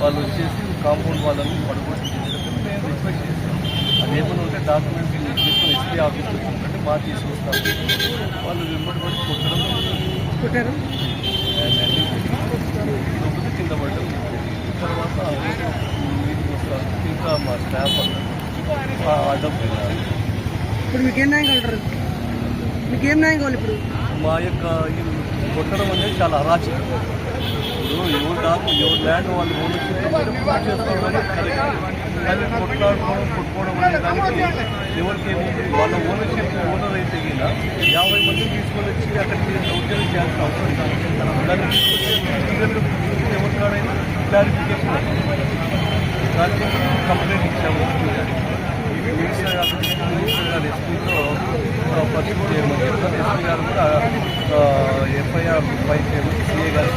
వాళ్ళు వచ్చేసి కాంపౌండ్ వాళ్ళని పడుకోవడం మేము రిక్వెస్ట్ చేస్తాం. అది ఏమైనా ఉంటే డాక్యుమెంట్ తీసుకొని ఎస్పీ ఆఫీస్కి వచ్చినట్టు మా తీసుకొస్తాం వాళ్ళు వెంబడి పడి కొట్టడం కొట్టారు? లోపల కింద పడడం తర్వాత వీటికి వస్తారు. ఇంకా మా స్టాఫ్ అడ్డం ఇప్పుడు మీకు ఏం న్యాయం కావాలి మీకు ఏం న్యాయం కావాలి ఇప్పుడు? మా యొక్క కొట్టడం అనేది చాలా అరాచకం. ఎవరు డాకు ఎవరు ల్యాండ్ వాళ్ళు ఓనర్షిప్ కొట్లాడుకోవడం కొట్టుకోవడం అనే దానికి ఎవరికి వాళ్ళ ఓనర్షిప్ ఓనర్ అయితే కదా యాభై మంది తీసుకొని వచ్చి అక్కడికి ఉద్యోగం చేయాల్సిన అవసరం కాదు దాన్ని తీసుకొచ్చి లీగల్ ఎవరి కాడైనా క్లారిఫికేషన్ దానికి కంప్లైంట్ ఇచ్చాము మినిస్టర్ గారు మినిస్టర్ గారు ఎస్పీతో పరిస్థితి ఎస్పీ గారు కూడా ఎఫ్ఐఆర్ ఫైల్ చేయమని సిఏ గారు